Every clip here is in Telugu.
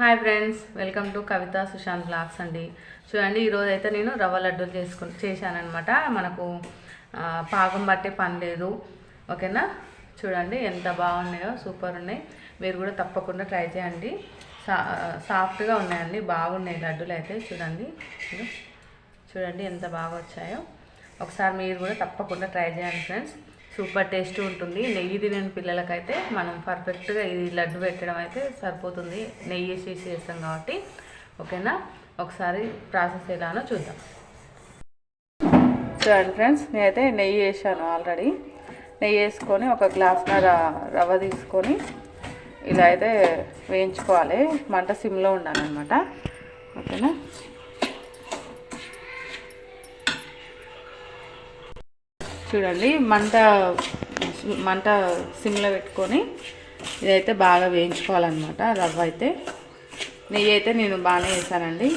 Hi friends welcome to Kavitha Sushanth blogs అండి. చూడండి ఈరోజు అయితే నేను రవ్వ లడ్డూలు చేసుకు చేశానమాట మనకు పాకం పట్టే పని లేదు. ఓకేనా? చూడండి ఎంత బాగున్నాయో సూపర్ ఉన్నాయి. మీరు కూడా తప్పకుండా ట్రై చేయండి. సా సాఫ్ట్గా ఉన్నాయండి బాగున్నాయి లడ్డూలు అయితే చూడండి చూడండి ఎంత బాగా వచ్చాయో. ఒకసారి మీరు కూడా తప్పకుండా ట్రై చేయండి ఫ్రెండ్స్ సూపర్ టేస్ట్ ఉంటుంది. నెయ్యి తినని పిల్లలకైతే మనం పర్ఫెక్ట్గా ఇది లడ్డు పెట్టడం అయితే సరిపోతుంది. నెయ్యి వేసి చేస్తాం కాబట్టి. ఓకేనా? ఒకసారి ప్రాసెస్ ఎలానో చూద్దాం. చూడండి ఫ్రెండ్స్ నేనైతే నెయ్యి వేసాను ఆల్రెడీ. నెయ్యి వేసుకొని ఒక గ్లాస్నర రవ్వ తీసుకొని ఇలా అయితే వేయించుకోవాలి. మంట సిమ్లో ఉండాలన్నమాట. ఓకేనా? చూడండి మంట మంట సిమ్లో పెట్టుకొని ఇదైతే బాగా వేయించుకోవాలన్నమాట రవ్వ అయితే. నెయ్యి అయితే నేను బాగానే వేసానండి.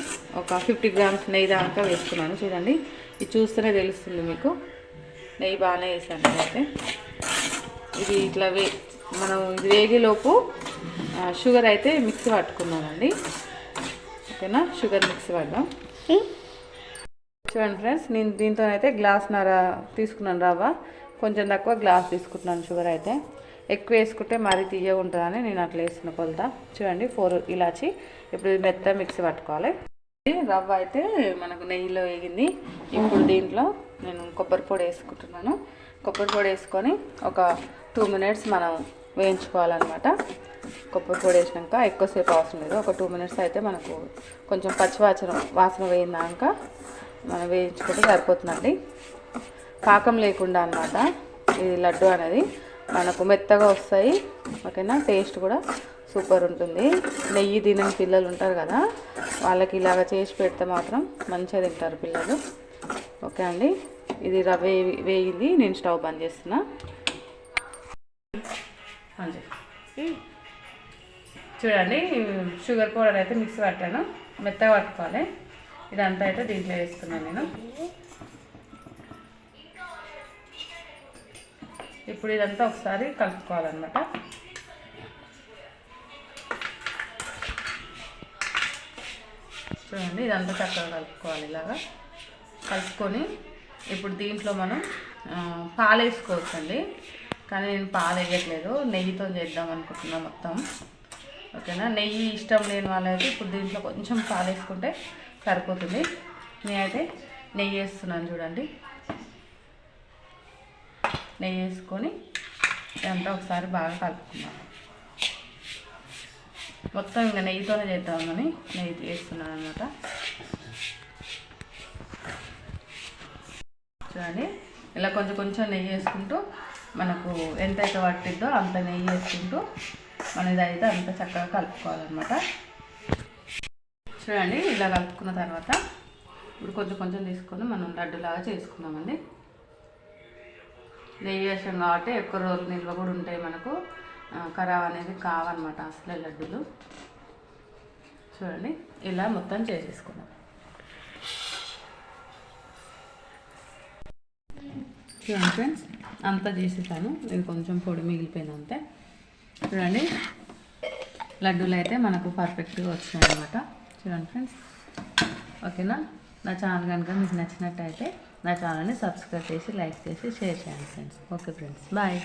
ఒక ఫిఫ్టీ గ్రామ్స్ నెయ్యి దాకా వేసుకున్నాను చూడండి. ఇది చూస్తేనే తెలుస్తుంది మీకు. నెయ్యి బాగానే వేసాను అయితే ఇది ఇట్లా వే మనం ఇది వేగేలోపు షుగర్ అయితే మిక్సీ పట్టుకున్నానండి. ఓకేనా? షుగర్ మిక్సీ పడదాం. చూడండి ఫ్రెండ్స్ నేను దీంతో అయితే గ్లాస్ నర తీసుకున్నాను రవ్వ కొంచెం తక్కువ గ్లాస్ తీసుకుంటున్నాను షుగర్ అయితే. ఎక్కువ వేసుకుంటే మరీ తీయగా ఉంటుందని నేను అట్లా వేసిన కొలత. చూడండి ఫోర్ ఇలాచి ఇప్పుడు మెత్త మిక్సీ పట్టుకోవాలి. రవ్వ అయితే మనకు నెయ్యిలో వేగింది. ఇప్పుడు దీంట్లో నేను కొబ్బరి పొడి వేసుకుంటున్నాను. కొబ్బరి పొడి వేసుకొని ఒక టూ మినిట్స్ మనం వేయించుకోవాలన్నమాట. కొబ్బరి పొడి వేసినాక ఎక్కువసేపు అవసరం లేదు. ఒక టూ మినిట్స్ అయితే మనకు కొంచెం పచ్చివాసన వాసన వేయిందాక మనం వేయించుకుంటే సరిపోతుందండి. పాకం లేకుండా అన్నమాట. ఇది లడ్డు అనేది మనకు మెత్తగా వస్తాయి. ఓకేనా? టేస్ట్ కూడా సూపర్ ఉంటుంది. నెయ్యి తినని పిల్లలు ఉంటారు కదా వాళ్ళకి ఇలాగ చేసి పెడితే మాత్రం మంచిగా తింటారు పిల్లలు. ఓకే అండి? ఇది రవ్వ వేయింది. నేను స్టవ్ బంద్ చేస్తున్నా. చూడండి షుగర్ పౌడర్ అయితే మిక్స్ పట్టాను. మెత్తగా పట్టుకోవాలి. ఇదంతా అయితే దీంట్లో వేసుకున్నాను నేను. ఇప్పుడు ఇదంతా ఒకసారి కలుపుకోవాలన్నమాట. చూడండి ఇదంతా చక్కగా కలుపుకోవాలి ఇలాగా. కలుపుకొని ఇప్పుడు దీంట్లో మనం పాలు వేసుకోవచ్చండి. కానీ నేను పాలు వేయట్లేదు నెయ్యితో చేద్దాం అనుకుంటున్నా మొత్తం. ఓకేనా? నెయ్యి ఇష్టం లేని వాళ్ళైతే ఇప్పుడు దీంట్లో కొంచెం పాలు వేసుకుంటే సరిపోతుంది. నేనైతే నెయ్యి వేస్తున్నాను చూడండి. నెయ్యి వేసుకొని ఇదంతా ఒకసారి బాగా కలుపుకున్నాను మొత్తం ఇంకా నెయ్యితోనే చేద్దామని నెయ్యి వేస్తున్నాను అనమాట చూడండి. ఇలా కొంచెం కొంచెం నెయ్యి వేసుకుంటూ మనకు ఎంతైతే పట్టిద్దో అంత నెయ్యి వేసుకుంటూ మన ఇదైతే అంత చక్కగా కలుపుకోవాలన్నమాట. చూడండి ఇలా కలుపుకున్న తర్వాత ఇప్పుడు కొంచెం కొంచెం తీసుకొని మనం లడ్డులాగా చేసుకున్నామండి నెయ్యి వేసాం కాబట్టి ఎక్కువ రోజులు నిల్వ కూడా ఉంటాయి మనకు. ఖరాబ్ అనేది కావన్నమాట అసలే లడ్డూలు. చూడండి ఇలా మొత్తం చేసేసుకున్నాం చూడండి ఫ్రెండ్స్ అంతా చేసేసాను. ఇది కొంచెం పొడి మిగిలిపోయింది అంతే. చూడండి లడ్డూలు అయితే మనకు పర్ఫెక్ట్గా వచ్చినాయి అనమాట చూడండి ఫ్రెండ్స్. ఓకేనా? నా ఛానల్ కనుక మీకు నచ్చినట్టయితే నా ఛానల్ని సబ్స్క్రైబ్ చేసి లైక్ చేసి షేర్ చేయండి ఫ్రెండ్స్. Okay friends. బాయ్.